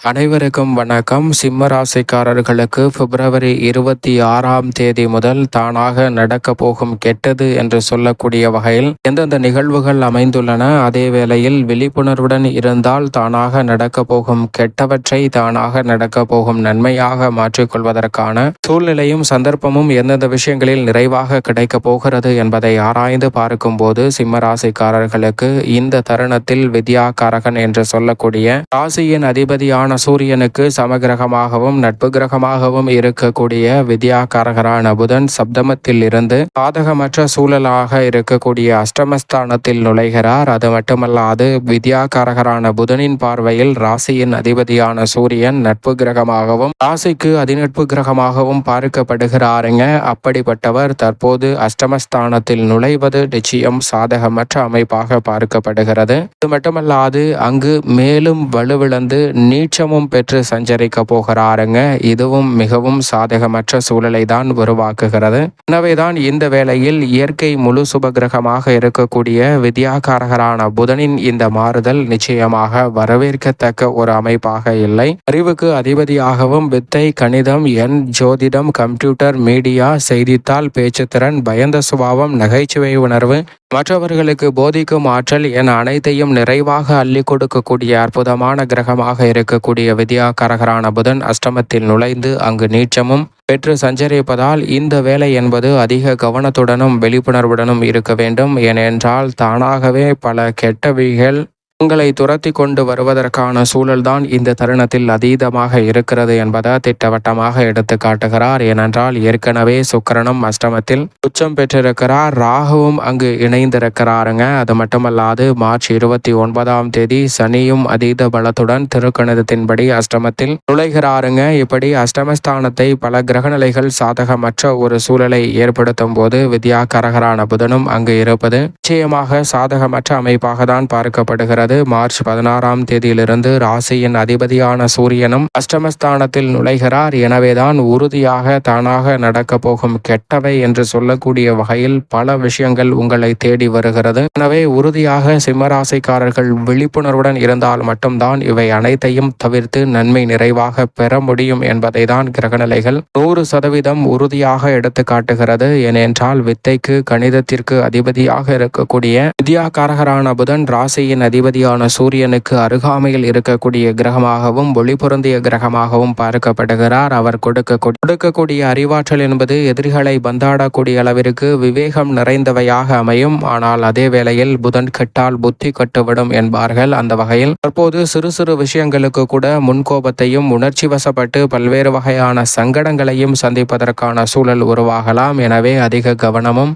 அனைவருக்கும் வணக்கம். சிம்ம ராசிக்காரர்களுக்கு பிப்ரவரி இருபத்தி ஆறாம் தேதி முதல் தானாக நடக்க போகும் கெட்டது என்று சொல்லக்கூடிய வகையில் எந்தெந்த நிகழ்வுகள் அமைந்துள்ளன அதே வேளையில் விழிப்புணர்வுடன் இருந்தால் தானாக நடக்க போகும் கெட்டவற்றை தானாக நடக்க போகும் நன்மையாக மாற்றிக்கொள்வதற்கான சூழ்நிலையும் சந்தர்ப்பமும் எந்தெந்த விஷயங்களில் நிறைவாக கிடைக்கப் போகிறது என்பதை ஆராய்ந்து பார்க்கும்போது சிம்ம ராசிக்காரர்களுக்கு இந்த தருணத்தில் வித்யாகாரகன் என்று சொல்லக்கூடிய ராசியின் அதிபதியான சூரியனுக்கு சமகிரகமாகவும் நட்பு கிரகமாகவும் இருக்கக்கூடிய வித்யாகாரகரான புதன் சப்தமத்தில் இருந்து பாதகமற்ற சூழலாக இருக்கக்கூடிய அஷ்டமஸ்தானத்தில் நுழைகிறார். அது மட்டுமல்லாது வித்யாகாரகரான புதனின் பார்வையில் ராசியின் அதிபதியான சூரியன் நட்பு கிரகமாகவும் ராசிக்கு அதிநட்பு கிரகமாகவும் பார்க்கப்படுகிறாருங்க. அப்படிப்பட்டவர் தற்போது அஷ்டமஸ்தானத்தில் நுழைவது நிச்சயம் சாதகமற்ற அமைப்பாக பார்க்கப்படுகிறது. அது மட்டுமல்லாது அங்கு மேலும் வலுவிழந்து நீச்சமும் பெற்று சஞ்சரிக்க போகிறாருங்க. இதுவும் மிகவும் சாதகமற்ற சூழலை தான் உருவாக்குகிறது. எனவேதான் இந்த வேளையில் இயற்கை முழு சுபகிரகமாக இருக்கக்கூடிய வித்யாகாரகரான புதனின் இந்த மாறுதல் நிச்சயமாக வரவேற்கத்தக்க ஒரு அமைப்பாக இல்லை. அறிவுக்கு அதிபதியாகவும் வித்தை கணிதம் எண் ஜோதிடம் கம்ப்யூட்டர் மீடியா செய்தித்தாள் பேச்சுத்திறன் பயந்த சுபாவம் நகைச்சுவை உணர்வு மற்றவர்களுக்கு போதிக்கும் ஆற்றல் என அனைத்தையும் நிறைவாக அள்ளி கொடுக்கக்கூடிய அற்புதமான கிரகமாக இருக்கக்கூடிய வித்யாகரகரான புதன் அஷ்டமத்தில் நுழைந்து அங்கு நீச்சமும் பெற்று சஞ்சரிப்பதால் இந்த வேலை என்பது அதிக கவனத்துடனும் விழிப்புணர்வுடனும் இருக்க வேண்டும். ஏனென்றால் தானாகவே பல கெட்டவைகள் உங்களை துரத்தி கொண்டு வருவதற்கான சூழல்தான் இந்த தருணத்தில் அதீதமாக இருக்கிறது என்பதை திட்டவட்டமாக எடுத்து காட்டுகிறார். ஏனென்றால் ஏற்கனவே சுக்கரனும் அஷ்டமத்தில் உச்சம் பெற்றிருக்கிறார். ராகுவும் அங்கு இணைந்திருக்கிறாருங்க. அது மட்டுமல்லாது மார்ச் இருபத்தி ஒன்பதாம் தேதி சனியும் அதீத பலத்துடன் திருக்கணிதத்தின்படி அஷ்டமத்தில் நுழைகிறாருங்க. இப்படி அஷ்டமஸ்தானத்தை பல கிரகநிலைகள் சாதகமற்ற ஒரு சூழலை ஏற்படுத்தும் போது வித்யாகரகரான புதனும் அங்கு இருப்பது நிச்சயமாக சாதகமற்ற அமைப்பாக தான் பார்க்கப்படுகிறது. உள்ளது மார்ச் பதினாறாம் தேதியிலிருந்து ராசியின் அதிபதியான சூரியனும் அஷ்டமஸ்தானத்தில் நுழைகிறார். எனவேதான் உறுதியாக தானாக நடக்க போகும் கெட்டவை என்று சொல்லக்கூடிய வகையில் பல விஷயங்கள் உங்களை தேடி வருகிறது. எனவே உறுதியாக சிம்மராசிக்காரர்கள் விழிப்புணர்வுடன் இருந்தால் மட்டும்தான் இவை அனைத்தையும் தவிர்த்து நன்மை நிறைவாக பெற முடியும் என்பதை தான் கிரகநிலைகள் நூறு சதவீதம் உறுதியாக எடுத்து காட்டுகிறது ஏனென்றால் வித்தைக்கு கணிதத்திற்கு அதிபதியாக இருக்கக்கூடிய வித்யாகாரகரான புதன் ராசியின் அதிபதி அதிபதியான சூரியனுக்கு அருகாமையில் இருக்கக்கூடிய கிரகமாகவும் ஒளிபொருந்திய கிரகமாகவும் பார்க்கப்படுகிறார். அவர் கொடுக்க கொடுக்கக்கூடிய அறிவாற்றல் என்பது எதிரிகளை பந்தாடக்கூடிய அளவிற்கு விவேகம் நிறைந்தவையாக அமையும். ஆனால் அதே வேளையில் புதன் கெட்டால் புத்தி கட்டுவிடும் என்பார்கள். அந்த வகையில் தற்போது சிறு சிறு விஷயங்களுக்கு கூட முன்கோபத்தையும் உணர்ச்சி வசப்பட்டு பல்வேறு வகையான சங்கடங்களையும் சந்திப்பதற்கான சூழல் உருவாகலாம். எனவே அதிக கவனமும்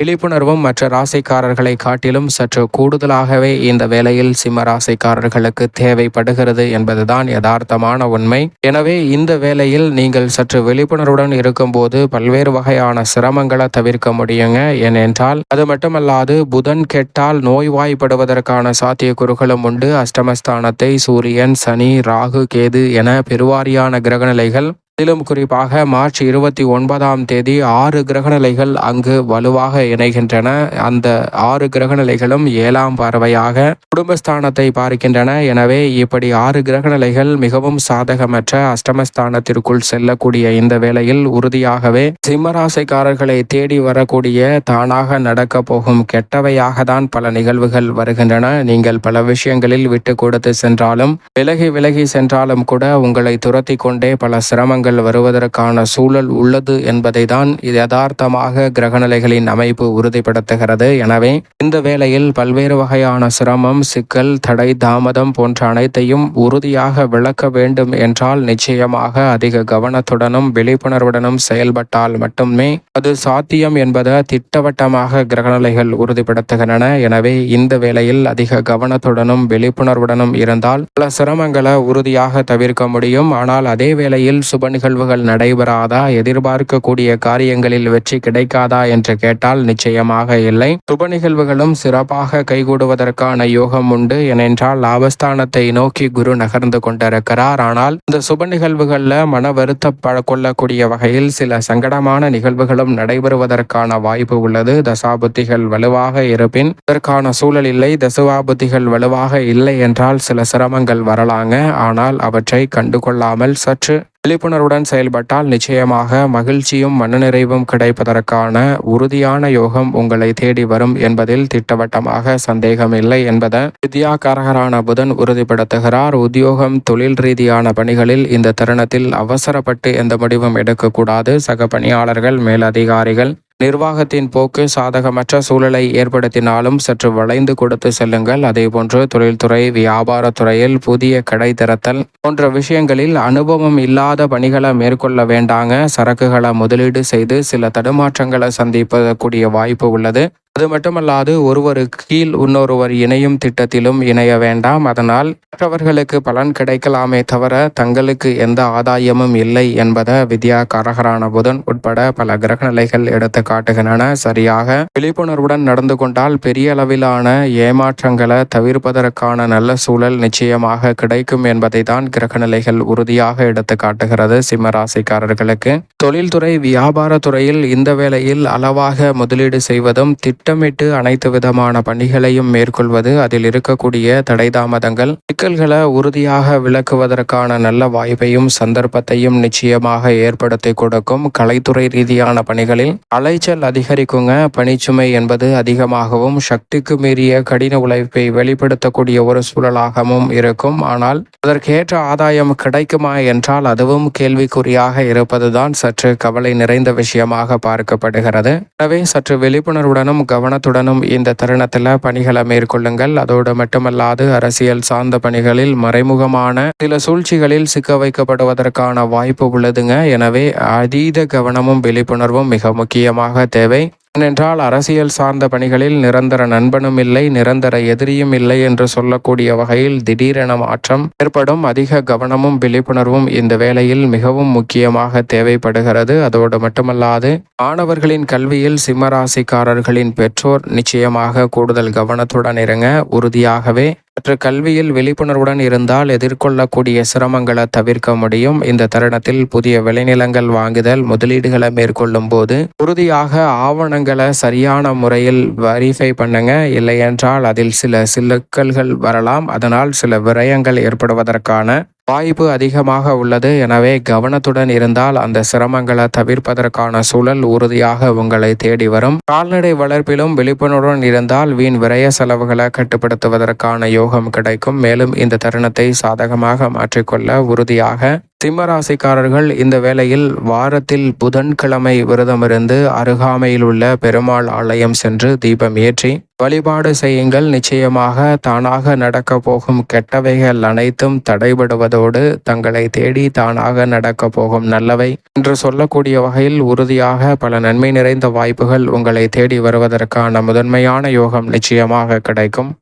விழிப்புணர்வும் மற்ற ராசிக்காரர்களை காட்டிலும் சற்று கூடுதலாகவே இந்த வேளையில் சிம்ம ராசிக்காரர்களுக்கு தேவைப்படுகிறது என்பதுதான் யதார்த்தமான உண்மை. எனவே இந்த வேளையில் நீங்கள் சற்று விழிப்புணர்வுடன் இருக்கும்போது பல்வேறு வகையான சிரமங்களை தவிர்க்க முடியுங்க. ஏனென்றால் அது மட்டுமல்லாது புதன் கெட்டால் நோய்வாய்ப்படுவதற்கான சாத்தியக்கூறுகளும் உண்டு. அஷ்டமஸ்தானத்தை சூரியன் சனி ராகு கேது என பெருவாரியான கிரகநிலைகள் அதிலும் குறிப்பாக மார்ச் இருபத்தி ஒன்பதாம் தேதி ஆறு கிரகநிலைகள் அங்கு வலுவாக இணைகின்றன. அந்த ஆறு கிரகநிலைகளும் ஏழாம் பார்வையாக குடும்பஸ்தானத்தை பார்க்கின்றன. எனவே இப்படி ஆறு கிரகநிலைகள் மிகவும் சாதகமற்ற அஷ்டமஸ்தானத்திற்குள் செல்லக்கூடிய இந்த வேளையில் உறுதியாகவே சிம்மராசைக்காரர்களை தேடி வரக்கூடிய தானாக நடக்க போகும் கெட்டவையாக தான் பல நிகழ்வுகள் வருகின்றன. நீங்கள் பல விஷயங்களில் விட்டு கொடுத்து சென்றாலும் விலகி விலகி சென்றாலும் கூட உங்களை துரத்தி கொண்டே பல சிரமங்கள் மாற்றங்கள் வருவதற்கான சூழல் உள்ளது என்பதை தான் யதார்த்தமாக கிரகநிலைகளின் அமைப்பு உறுதிப்படுத்துகிறது. எனவே இந்த வேளையில் பல்வேறு வகையான சிரமம் சிக்கல் தடை தாமதம் போன்ற அனைத்தையும் உறுதியாக விளக்க வேண்டும் என்றால் நிச்சயமாக அதிக கவனத்துடனும் விழிப்புணர்வுடனும் செயல்பட்டால் மட்டுமே அது சாத்தியம் என்பதை திட்டவட்டமாக கிரகநிலைகள் உறுதிப்படுத்துகின்றன. எனவே இந்த வேளையில் அதிக கவனத்துடனும் விழிப்புணர்வுடனும் இருந்தால் பல சிரமங்களை உறுதியாக தவிர்க்க முடியும். ஆனால் அதே வேளையில் சுப நிகழ்வுகள் நடைபெறாதா? எதிர்பார்க்கக்கூடிய காரியங்களில் வெற்றி கிடைக்காதா என்று கேட்டால் நிச்சயமாக இல்லை. சுப நிகழ்வுகளும் சிறப்பாக கைகூடுவதற்கான யோகம் உண்டு. ஏனென்றால் லாபஸ்தானத்தை நோக்கி குரு நகர்ந்து கொண்டிருக்கிறார். ஆனால் இந்த சுப நிகழ்வுகள்ல மன வருத்தப்பட கொள்ளக்கூடிய வகையில் சில சங்கடமான நிகழ்வுகளும் நடைபெறுவதற்கான வாய்ப்பு உள்ளது. தசாபுத்திகள் வலுவாக இருப்பின் இதற்கான சூழல் இல்லை. தசுவாபுத்திகள் வலுவாக இல்லை என்றால் சில சிரமங்கள் வரலாங்க. ஆனால் அவற்றை கண்டுகொள்ளாமல் சற்று விழிப்புணர்வுடன் செயல்பட்டால் நிச்சயமாக மகிழ்ச்சியும் மனநிறைவும் கிடைப்பதற்கான உறுதியான யோகம் உங்களை தேடி வரும் என்பதில் திட்டவட்டமாக சந்தேகமில்லை என்பதை வித்யாகாரகரான புதன் உறுதிப்படுத்துகிறார். உத்தியோகம் தொழில் ரீதியான பணிகளில் இந்த தருணத்தில் அவசரப்பட்டு எந்த முடிவும் எடுக்கக்கூடாது. சக பணியாளர்கள் மேலதிகாரிகள் நிர்வாகத்தின் போக்கு சாதகமற்ற சூழலை ஏற்படுத்தினாலும் சற்று வளைந்து கொடுத்து செல்லுங்கள். அதேபோன்று தொழில்துறை வியாபாரத்துறையில் புதிய கடை திறத்தல் போன்ற விஷயங்களில் அனுபவம் இல்லாத பணிகளை மேற்கொள்ள வேண்டாங்க. சரக்குகளை முதலீடு செய்து சில தடுமாற்றங்களை சந்திப்பக்கூடிய வாய்ப்பு உள்ளது. அது மட்டுமல்லாது ஒருவருக்கு கீழ் இன்னொருவர் இணையும் திட்டத்திலும் இணைய வேண்டாம். அதனால் மற்றவர்களுக்கு பலன் கிடைக்கலாமே தவிர தங்களுக்கு எந்த ஆதாயமும் இல்லை என்பதை வித்யா கரகரான புதன் உட்பட பல கிரகநிலைகள் எடுத்து காட்டுகின்றன. சரியாக விழிப்புணர்வுடன் நடந்து கொண்டால் பெரிய அளவிலான ஏமாற்றங்களை தவிர்ப்பதற்கான நல்ல சூழல் நிச்சயமாக கிடைக்கும் என்பதை தான் கிரகநிலைகள் உறுதியாக எடுத்து காட்டுகிறது சிம்மராசிக்காரர்களுக்கு. தொழில்துறை வியாபாரத்துறையில் இந்த வேளையில் அளவாக முதலீடு செய்வதும் திட்டமிட்டு அனைத்து விதமான பணிகளையும் மேற்கொள்வது அதில் இருக்கக்கூடிய தடை தாமதங்கள் சிக்கல்களை உறுதியாக விளக்குவதற்கான நல்ல வாய்ப்பையும் சந்தர்ப்பத்தையும் நிச்சயமாக ஏற்படுத்தி கொடுக்கும் கலைத்துறை ரீதியான பணிகளில். அலைச்சல் அதிகரிக்குங்க. பணிச்சுமை என்பது அதிகமாகவும் சக்திக்கு மீறிய கடின உழைப்பை வெளிப்படுத்தக்கூடிய ஒரு சூழலாகவும் இருக்கும். ஆனால் அதற்கேற்ற ஆதாயம் கிடைக்குமா என்றால் அதுவும் கேள்விக்குறியாக இருப்பதுதான் சற்று கவலை நிறைந்த விஷயமாக பார்க்கப்படுகிறது. எனவே சற்று விழிப்புணர்வுடனும் கவனத்துடனும் இந்த தருணத்தில் பணிகளை மேற்கொள்ளுங்கள். அதோடு மட்டுமல்லாது அரசியல் சார்ந்த பணிகளில் மறைமுகமான சில சூழ்ச்சிகளில் சிக்க வைக்கப்படுவதற்கான வாய்ப்பு உள்ளதுங்க. எனவே அதீத கவனமும் விழிப்புணர்வும் மிக முக்கியமாக தேவை. ஏனென்றால் அரசியல் சார்ந்த பணிகளில் நிரந்தர நண்பனும் இல்லை நிரந்தர எதிரியும் இல்லை என்று சொல்லக்கூடிய வகையில் திடீரென மாற்றம் ஏற்படும். அதிக கவனமும் விழிப்புணர்வும் இந்த வேளையில் மிகவும் முக்கியமாக தேவைப்படுகிறது. அதோடு மட்டுமல்லாது மாணவர்களின் கல்வியில் சிம்மராசிக்காரர்களின் பெற்றோர் நிச்சயமாக கூடுதல் கவனத்துடன் இருங்க உறுதியாகவே சற்று கல்வியில் விழிப்புணர்வுடன் இருந்தால் எதிர்கொள்ளக்கூடிய சிரமங்களை தவிர்க்க முடியும். இந்த தருணத்தில் புதிய விளைநிலங்கள் வாங்குதல் முதலீடுகளை மேற்கொள்ளும் போது உறுதியாக ஆவணங்களை சரியான முறையில் வெரிஃபை பண்ணுங்க. இல்லையென்றால் அதில் சில சிக்கல்கள் வரலாம். அதனால் சில விரயங்கள் ஏற்படுவதற்கான வாய்ப்பு அதிகமாக உள்ளது. எனவே கவனத்துடன் இருந்தால் அந்த சிரமங்களை தவிர்ப்பதற்கான சூழல் உறுதியாக உங்களை தேடி வரும். கால்நடை வளர்ப்பிலும் விழிப்புணர்வுடன் இருந்தால் வீண் விரய செலவுகளை கட்டுப்படுத்துவதற்கான யோகம் கிடைக்கும். மேலும் இந்த தருணத்தை சாதகமாக மாற்றிக்கொள்ள உறுதியாக சிம்மராசிக்காரர்கள் இந்த வேளையில் வாரத்தில் புதன்கிழமை விரதமிருந்து அருகாமையில் உள்ள பெருமாள் ஆலயம் சென்று தீபம் ஏற்றி வழிபாடு செய்யுங்கள். நிச்சயமாக தானாக நடக்க போகும் கெட்டவைகள் அனைத்தும் தடைபடுவதோடு தங்களை தேடி தானாக நடக்க போகும் நல்லவை என்று சொல்லக்கூடிய வகையில் உறுதியாக பல நன்மை நிறைந்த வாய்ப்புகள் உங்களை தேடி வருவதற்கான முதன்மையான யோகம் நிச்சயமாக கிடைக்கும்.